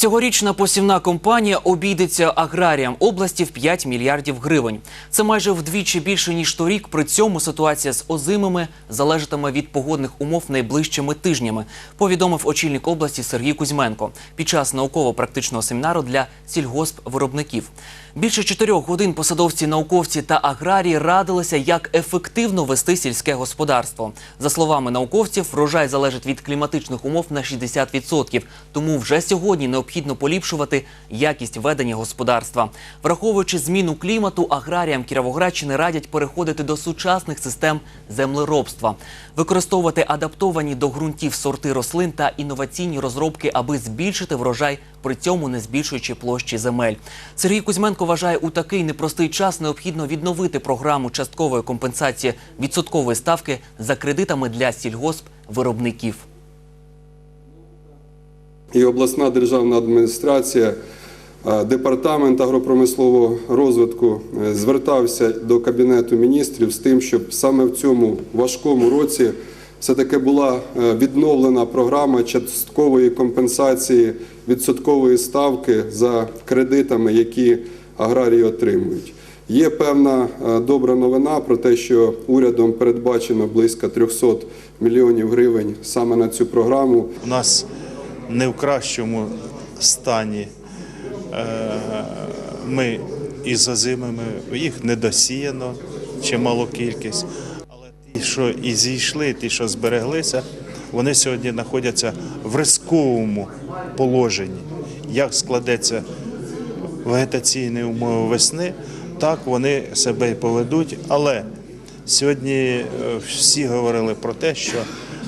Цьогорічна посівна компанія обійдеться аграріям області в 5 мільярдів гривень. Це майже вдвічі більше ніж торік. При цьому ситуація з озимими залежатиме від погодних умов найближчими тижнями. Повідомив очільник області Сергій Кузьменко під час науково-практичного семінару для сільгоспвиробників. Більше чотирьох годин посадовці, науковці та аграрії радилися, як ефективно вести сільське господарство. За словами науковців, врожай залежить від кліматичних умов на 60%, тому вже сьогодні необхідно поліпшувати якість ведення господарства. Враховуючи зміну клімату, аграріям Кіровоградщини радять переходити до сучасних систем землеробства, використовувати адаптовані до ґрунтів сорти рослин та інноваційні розробки, аби збільшити врожай, при цьому не збільшуючи площі земель. Сергій Кузьменко вважає, у такий непростий час необхідно відновити програму часткової компенсації відсоткової ставки за кредитами для сільгоспвиробників. І обласна державна адміністрація, е, департамент агропромислового розвитку е, звертався до Кабінету міністрів з тим, щоб саме в цьому важкому році все-таки була е, відновлена програма часткової компенсації відсоткової ставки за кредитами, які аграрії отримують. Є певна добра новина про те, що урядом передбачено близько 300 мільйонів гривень саме на цю програму. У нас не в кращому стані. Е, Ми із озимими, їх не досіяно, чимало кількість. Але ті, що і зійшли, ті, що збереглися, вони сьогодні знаходяться в ризиковому положенні. Як складеться вегетаційні умови весни, так вони себе і поведуть. Але сьогодні е, всі говорили про те, що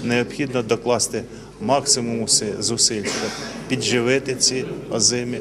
необхідно докласти максимум уси- зусиль, щоб підживити ці озимі.